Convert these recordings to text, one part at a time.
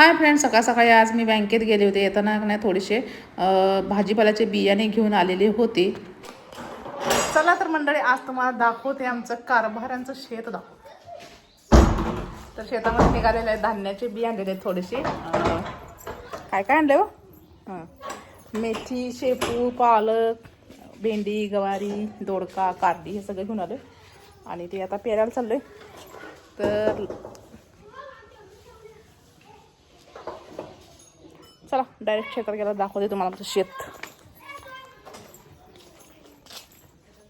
Hi friend सकाळ सकाळी आज मी बँकेत गेले होते. येताना नाही थोडेसे भाजीपाल्याचे बियाणे घेऊन आलेले होते. चला तर मंडळी आज तुम्हाला दाखवते आमचं कारभारांचं शेत दाखवते. तर शेतामध्ये निघालेले आहे धान्याचे बी आणलेले आहेत थोडेसे. काय काय आणले हो? हां मेथी शेपू पालक भेंडी गवारी दोडका कारली हे सगळं घेऊन आले आणि ते आता पेरायला चाललोय. तर चला डायरेक्ट शेतात गेला दाखवते तुम्हाला आमचं शेत.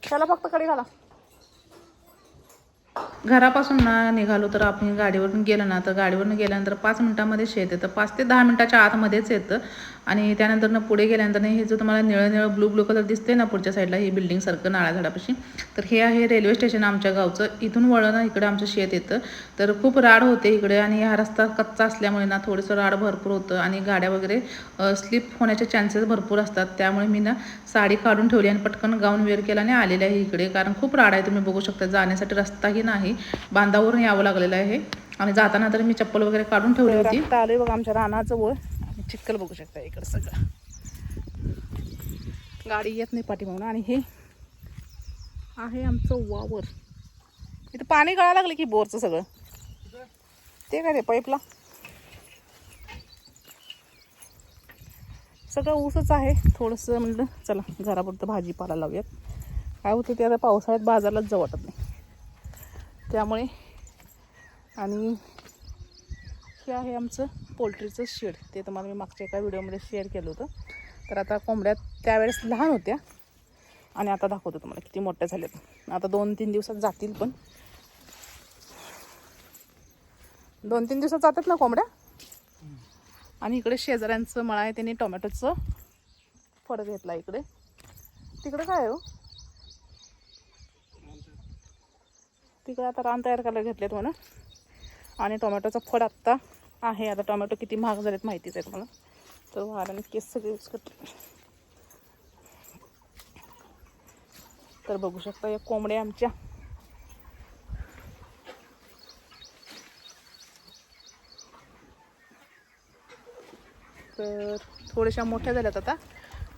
चला फक्त कडे घाला. घरापासून ना निघालो तर आपण गाडीवरून गेलो ना तर गाडीवरून गेल्यानंतर पाच मिनिटामध्ये शेत येतं. पाच ते दहा मिनिटाच्या आतमध्येच येतं. आणि त्यानंतर ना पुढे गेल्यानंतर हे जो तुम्हाला निळं निळं ब्लू ब्लू कलर दिसते ना पुढच्या साईडला ही बिल्डिंग सारखं नाळ्या झाडापाशी तर हे आहे रेल्वे स्टेशन आमच्या गावचं. इथून वळलं ना इकडे आमचं शेत येतं. तर खूप राड होते इकडे आणि हा रस्ता कच्चा असल्यामुळे ना थोडंसं राड भरपूर होतं आणि गाड्या वगैरे स्लिप होण्याचे चान्सेस भरपूर असतात. त्यामुळे मी ना साडी काढून ठेवली आणि पटकन गाऊन वेअर केला आणि आलेले आहे इकडे. कारण खूप राड आहे तुम्ही बघू शकता. जाण्यासाठी रस्ताही नाही. बांधावरून यावं लागलेलं आहे. आणि जाताना तर मी चप्पल वगैरे काढून ठेवली होती. आलोय बघा आमच्या रानाचं चिखल बघू शकता इकडं सगळं. गाडी येत नाही पाठीमागून. आणि हे आहे आमचं वावर. इथं पाणी गळायला लागलं की बोरचं सगळं. ते काय ते पाईपला? सगळं ऊसच आहे. थोडंसं म्हणलं चला घरापुरतं भाजीपाला लावूयात. काय होतं ते आता पावसाळ्यात बाजारलाच जाऊ वाटत नाही. त्यामुळे आणि हे आहे आमचं पोल्ट्रीचं शेड ते तुम्हाला मी मागच्या एका व्हिडिओमध्ये शेअर केलं होतं. तर आता कोंबड्या त्यावेळेस लहान होत्या. आणि आता दाखवतो तुम्हाला किती मोठ्या झाल्यात. आता दोन तीन दिवसात जातील पण. दोन तीन दिवसात जातात ना कोंबड्या? आणि इकडे शेजाऱ्यांचं मळा आहे त्यांनी टोमॅटोचं फळ घेतला इकडे. तिकडे काय आहे हो? तिकडे आता रान तयार करायला घेतलेत म्हणा आणि टोमॅटोचं फळ आत्ता आहे. आता टोमॅटो किती महाग झालेत माहितीच आहे तुम्हाला. तर वाराने केस सगळे विस्कटले तर बघू शकता या कोंबड्या आमच्या. तर थोड्याशा मोठ्या झाल्यात आता.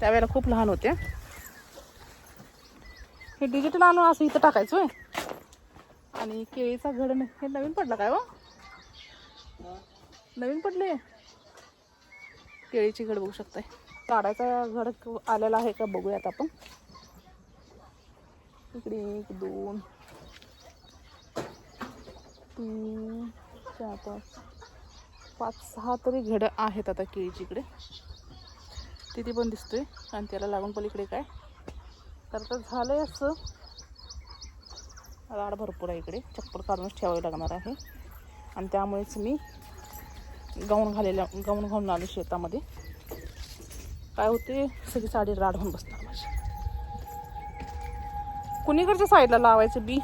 त्यावेळेला खूप लहान होत्या हे डिजिटल आणून असं इथं टाकायचं आहे आणि केळीचा घड हे नवीन पडला काय हो? नवीन पडले? केळीची घड बघू शकताय. काढायचा घड आलेला आहे का बघूयात आपण. इकडे एक दोन तीन चार पाच पाच सहा तरी घड आहेत आता केळीची इकडे. तिथे पण दिसतोय आणि त्याला लागून पलीकडे काय? तर आता झालंय असं. राड भरपूर आहे इकडे. चप्पल काढूनच ठेवावी लागणार आहे. आणि त्यामुळेच मी गाऊन घालेल्या गाऊन घालून आले शेतामध्ये. काय होते? सगळी साडी राड होऊन बसणार माझी. कुणीकडच्या साईडला लावायचं बी?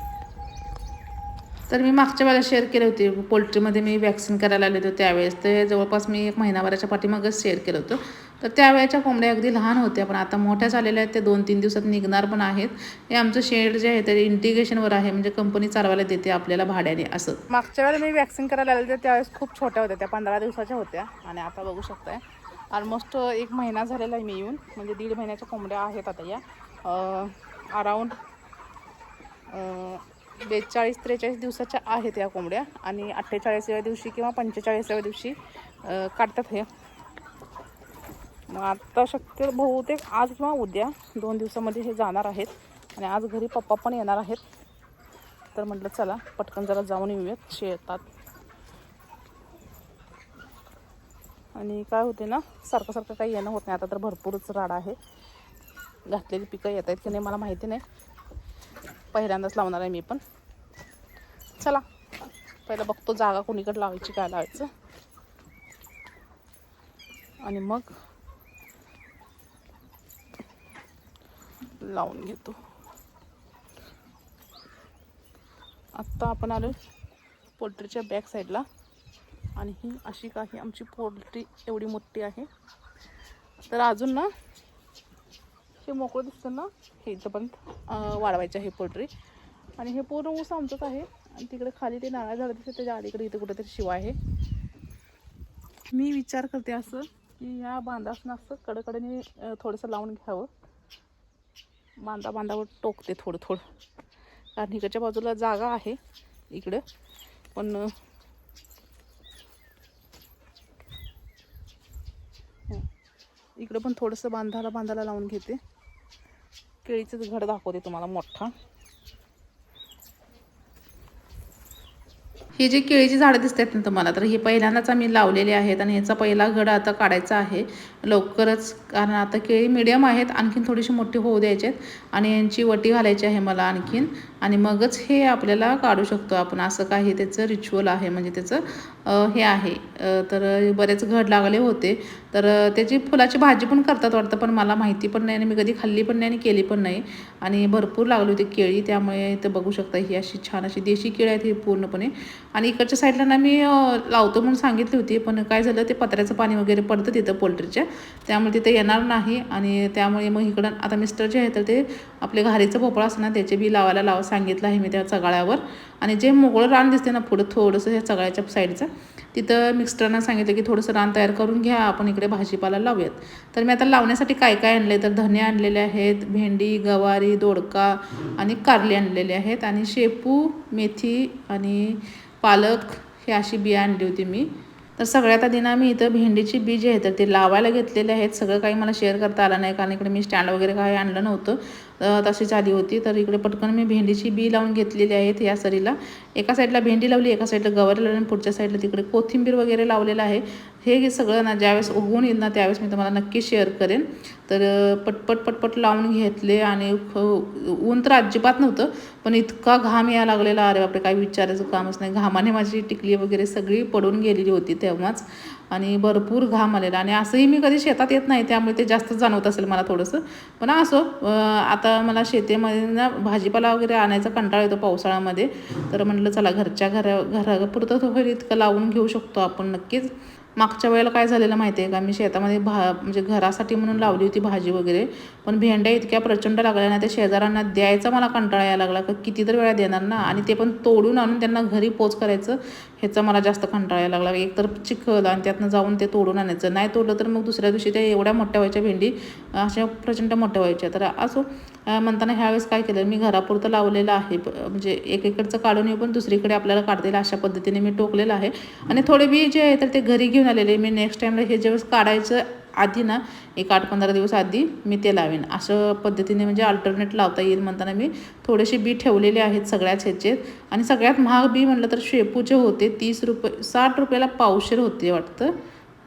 तर मी मागच्या वेळेला शेअर केले होते. पोल्ट्रीमध्ये मी वॅक्सिन करायला आले होते त्यावेळेस. ते जवळपास मी एक महिनाभराच्या पाठीमागच शेअर केलं होतं. तर त्यावेळेच्या कोंबड्या अगदी लहान होत्या पण आता मोठ्या झालेल्या आहेत ते दोन तीन दिवसात निघणार पण आहेत. हे आमचं शेड जे आहे ते इंटिग्रेशनवर आहे म्हणजे कंपनी चालवायला देते आपल्याला भाड्याने असं. मागच्या वेळेला मी वॅक्सिन करायला आले होते त्यावेळेस खूप छोट्या होत्या त्या पंधरा दिवसाच्या होत्या. आणि आता बघू शकताय ऑलमोस्ट एक महिना झालेला आहे मी येऊन म्हणजे दीड महिन्याच्या कोंबड्या आहेत आता या. अराऊंड बेचाळीस त्रेचाळीस दिवसाच्या आहेत या कोंबड्या आणि अठ्ठेचाळीसाव्या दिवशी किंवा पंचेचाळीसाव्या दिवशी काढतात हे. मग आता शक्य बहुतेक आज किंवा उद्या दोन दिवसामध्ये हे जाणार आहेत. आणि आज घरी पप्पा पण येणार आहेत. तर म्हटलं चला पटकन जरा जाऊन येऊयात. शेतात आणि काय होते ना सारखं सारखं काही येणं होत नाही. आता तर भरपूरच राडा आहे. घातलेली पिकं येत आहेत की नाही मला माहिती नाही. पहिल्यांदाच लावणार आहे मी पण. चला पहिलं बघतो जागा कोणीकडे लावायची काय लावायचं. आणि मग लावून घेतो. आत्ता आपण आलो पोल्ट्रीच्या बॅक साईडला. आणि ही अशी काही आमची पोल्ट्री एवढी मोठी आहे. तर अजून ना हे मोकळं दिसतं ना हे इथंपर्यंत वाढवायचे आहे पोल्ट्री. आणि हे पूर्ण ऊस आमचंच आहे. आणि तिकडे खाली ते नारळ झाड दिसतं त्याच्या अलीकडे इथं कुठेतरी शिवा आहे. मी विचार करते असं की या बांधासनं असं कडकडने थोडंसं लावून घ्यावं. बांधा बांधावर टोकते थोडं थोडं. कारण इकडच्या बाजूला जागा आहे इकडं. पण हो. इकडं पण थोडंसं बांधाला बांधाला लावून घेते. केळीचं घड दाखवते तुम्हाला मोठा. हे जे केळीची झाडं दिसत आहेत ना तुम्हाला तर हे पहिल्यांदाच आम्ही लावलेले आहेत आणि ह्याचा पहिला घड आता काढायचा आहे. लवकरच कारण आता केळी मिडियम आहेत आणखीन थोडीशी मोठी होऊ द्यायचे आहेत आणि यांची वटी घालायची आहे मला आणखीन. आणि मगच हे आपल्याला काढू शकतो आपण. असं काही त्याचं रिच्युअल आहे. म्हणजे त्याचं हे आहे. तर बरेच घड लागले होते. तर त्याची फुलाची भाजी पण करतात वाटतं पण मला माहिती पण नाही आणि मी कधी खाल्ली पण नाही आणि केली पण नाही. आणि भरपूर लागली होती केळी त्यामुळे इथं बघू शकता ही अशी छान अशी देशी केळी आहेत ही पूर्णपणे. आणि इकडच्या साईडला ना मी लावतो म्हणून सांगितली होती पण काय झालं ते पत्र्याचं पाणी वगैरे पडतं तिथं पोल्ट्रीच्या. त्यामुळे तिथं येणार नाही. आणि त्यामुळे मग इकडं आता मिस्टर जे आहे तर ते आपले घारीचं भोपळा असणार त्याचे बी लावायला लावा सांगितलं आहे मी त्या चगाळ्यावर. आणि जे मोकळं रान दिसते ना पुढं थोडंसं ह्या चगाळ्याच्या साईडचं तिथं मिस्टरांना सांगितलं की थोडंसं रान तयार करून घ्या आपण इकडे भाजीपाला लावूयात. तर मी आता लावण्यासाठी काय काय आणले तर धने आणलेले आहेत भेंडी गवारी दोडका आणि कारले आणलेले आहेत. आणि शेपू मेथी आणि पालक हे अशी बिया आणली होती मी. तर सगळ्यात आधी ना मी इथं भेंडीची बी जी आहे तर ते लावायला घेतलेले आहेत. सगळं काही मला शेअर करता आलं नाही कारण इकडे मी स्टँड वगैरे काही आणलं नव्हतं. तशीच आली होती. तर इकडे पटकन मी भेंडीची बी लावून घेतलेली आहेत या सरीला. एका साईडला भेंडी लावली एका साईडला गवारी लावली आणि पुढच्या साईडला तिकडे कोथिंबीर वगैरे लावलेलं आहे. हे सगळं ना ज्यावेळेस उगवून येईल ना त्यावेळेस मी तुम्हाला नक्की शेअर करेन. तर पटपट पटपट लावून घेतले आणि ख- ऊन तर अजिबात नव्हतं पण इतका घाम या लागलेला. अरे बापरे काही विचारायचं कामच नाही. घामाने माझी टिकली वगैरे सगळी पडून गेलेली होती तेव्हाच. आणि भरपूर घाम आलेला आणि असंही मी कधी शेतात येत नाही त्यामुळे ते जास्त जाणवत असेल मला थोडंसं. पण असो आता मला शेतीमध्ये ना भाजीपाला वगैरे आणायचा कंटाळा येतो पावसाळ्यामध्ये. तर म्हटलं चला घरच्या घरा घरापुरतं होईल इतकं लावून घेऊ शकतो आपण नक्कीच. मागच्या वेळेला काय झालेलं माहिती आहे का? मी शेतामध्ये भा म्हणजे घरासाठी म्हणून लावली होती भाजी वगैरे. पण भेंड्या इतक्या प्रचंड लागल्या ना त्या शेजाऱ्यांना द्यायचा मला कंटाळा यायला लागला का कितीतरी वेळा देणार ना? आणि ते पण तोडून आणून त्यांना घरी पोच करायचं ह्याचा मला जास्त कंटाळा यायला लागला. एक तर चिखल आणि त्यातनं जाऊन ते तोडून आणायचं. नाही तोडलं तर मग दुसऱ्या दिवशी त्या एवढ्या मोठ्या व्हायच्या भेंडी अशा प्रचंड मोठ्या व्हायच्या. तर असो म्हणताना ह्यावेळेस काय केलं? मी घरापुरतं लावलेलं आहे. म्हणजे एक एकडचं काढून येऊ पण दुसरीकडे आपल्याला काढता येईल अशा पद्धतीने मी टोकलेलं आहे. आणि थोडे बी जे आहे तर ते घरी घेऊन आलेले मी नेक्स्ट टाईमला हे ज्यावेळेस काढायचं आधी ना एक आठ पंधरा दिवस आधी मी ते लावेन. अशा पद्धतीने म्हणजे अल्टरनेट लावता येईल म्हणताना मी थोडेसे बी ठेवलेले आहेत सगळ्याच ह्याचे. आणि सगळ्यात महाग बी म्हटलं तर शेपूचे होते तीस रुपये साठ रुपयाला पावशेर होते वाटतं.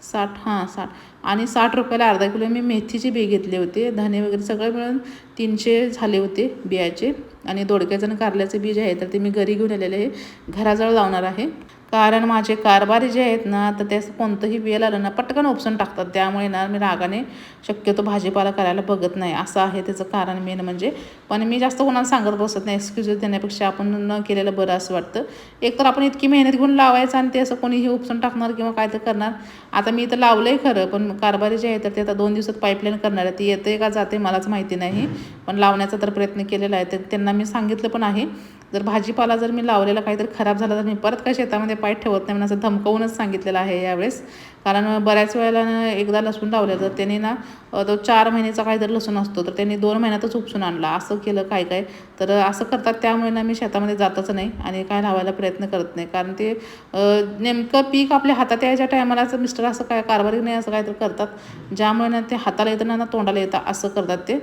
साठ हां साठ. आणि साठ रुपयाला अर्धा किलो मी मेथीचे बी घेतले होते. धने वगैरे सगळं मिळून तीनशे झाले होते बियाचे. आणि दोडक्याचं आणि कारल्याचे बी जे आहे तर ते मी घरी घेऊन आलेले आहे. घराजवळ लावणार आहे. कारण माझे कारभारी जे आहेत ना तर ते कोणतंही बिल आलं ना पटकन उपसून टाकतात. त्यामुळे ना मी रागाने शक्यतो भाजीपाला करायला बघत नाही. असं आहे त्याचं कारण मेन म्हणजे. पण मी जास्त कोणाला सांगत बसत नाही. एक्सक्यूज देण्यापेक्षा आपण न केलेलं बरं असं वाटतं. एक तर आपण इतकी मेहनत घेऊन लावायचं आणि ते असं कोणीही उपसून टाकणार किंवा काय तर करणार. आता मी इथं लावलं आहे खरं पण कारभारी जे आहे तर ते आता दोन दिवसात पाईपलाईन करणार आहे ती येते का जाते मलाच माहिती नाही. पण लावण्याचा तर प्रयत्न केलेला आहे. तर त्यांना मी सांगितलं पण आहे. जर भाजीपाला जर मी लावलेला काहीतरी खराब झाला तर मी परत काय शेतामध्ये पाय ठेवत नाही म्हणून असं धमकवूनच सांगितलेलं आहे यावेळेस. कारण बऱ्याच वेळेला ना एकदा लसूण लावलं तर त्यांनी ना तो चार महिन्याचा काहीतरी लसूण असतो तर त्यांनी दोन महिन्यातच उपसून आणला. असं केलं काय काय? तर असं करतात त्यामुळे ना मी शेतामध्ये जातच नाही आणि काय लावायला प्रयत्न करत नाही. कारण ते नेमकं पीक आपल्या हातात यायच्या टायमालाच मिस्टर असं काय कारभारी नाही असं काहीतरी करतात. ज्यामुळे ना ते हाताला येतं ना ना तोंडाला येतं असं करतात ते.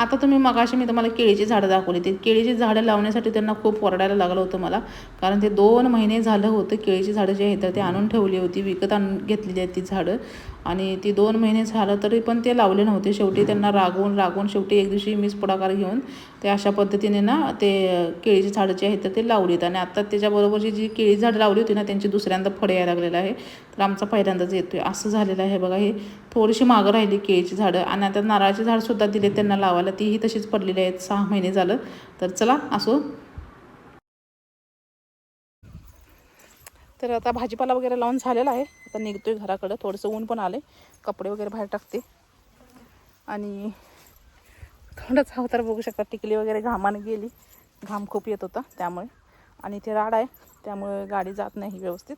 आता तुम्ही मगाशी मी तुम्हाला केळीची झाडं दाखवली. ते केळीची झाडं लावण्यासाठी त्यांना खूप ओरडायला लागलं होतं मला. कारण ते दोन महिने झालं होतं केळीची झाडं जी आहेत तर ते आणून ठेवली होती विकत आणून घेतलेली आहेत ती झाडं. आणि ती दोन महिने झालं तरी पण ते लावले नव्हते. शेवटी त्यांना रागवून रागवून शेवटी एक दिवशी मीच पुढाकार घेऊन ते अशा पद्धतीने ना ते केळीची झाडं जी आहेत तर ते लावलीत. आणि आत्ता त्याच्याबरोबरची जी केळी झाडं लावली होती ना त्यांची दुसऱ्यांदा फळे यायला लागलेलं आहे. तर आमचा पहिल्यांदाच येतो आहे असं झालेलं आहे बघा. हे थोडीशी मागं राहिली केळीची झाडं. आणि आता नारळाची झाडसुद्धा दिले त्यांना लावायला. तीही तशीच पडलेली आहेत. सहा महिने झालं. तर चला असो तर आता भाजीपाला वगैरे लावून झालेला आहे. आता निघतोय घराकडं. थोडंसं ऊन पण आले कपडे वगैरे बाहेर टाकते. आणि थोडंच अवतार बघू शकता टिकली वगैरे घामाने गेली. घाम खूप येत होता त्यामुळे. आणि ते राड आहे त्यामुळे गाडी जात नाही व्यवस्थित.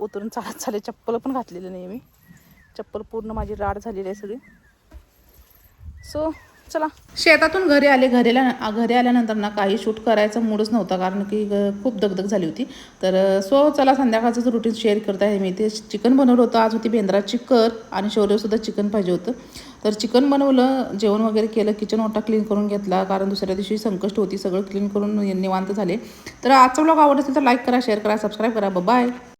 उतरून चालत चालले चप्पल पण घातलेली नाही मी. चप्पल पूर्ण माझी राड झालेली आहे सगळी. सो चला. शेतातून घरी आले घरी आल्या घरी आल्यानंतर ना काही शूट करायचा मूडच नव्हता कारण की खूप दगदग झाली होती. तर सो चला संध्याकाळचं रुटीन शेअर करत आहे मी ते चिकन बनवलं होतं. आज होती बेंद्राची कर आणि शौर्यसुद्धा चिकन पाहिजे होतं. तर चिकन बनवलं जेवण वगैरे केलं किचन ओटा क्लीन करून घेतला कारण दुसऱ्या दिवशी संकष्ट होती सगळं क्लीन करून निवांत झाले. तर आजचा ब्लॉग आवडत असेल तर लाईक करा शेअर करा सबस्क्राईब करा. बाय